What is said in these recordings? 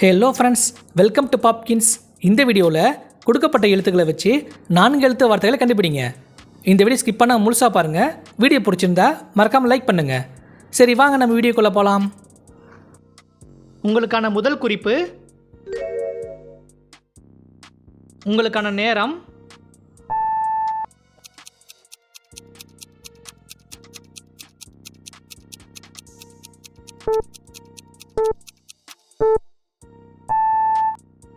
Hello friends welcome to Popkins இந்த வீடியோவில் கொடுக்கப்பட்ட எழுத்துக்களை வச்சு நான்கு எழுத்து வார்த்தைகளை கண்டுபிடிங்க. இந்த வீடியோ ஸ்கிப் பண்ணால் முழுசாக பாருங்கள் வீடியோ பிடிச்சிருந்தா மறக்காமல் லைக் பண்ணுங்கள் சரி வாங்க நம்ம வீடியோக்குள்ளே போகலாம் உங்களுக்கான முதல் குறிப்பு உங்களுக்கான நேரம்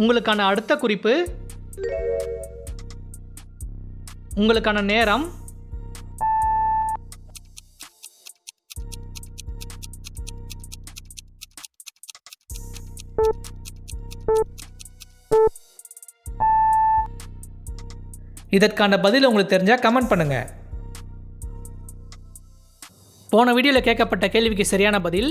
உங்களுக்கான அடுத்த குறிப்பு. உங்களுக்கான நேரம். இதற்கான பதில் உங்களுக்கு தெரிஞ்சால் கமெண்ட் பண்ணுங்க. போன வீடியோவில் கேட்கப்பட்ட கேள்விக்கு சரியான பதில்.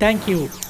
Thank you.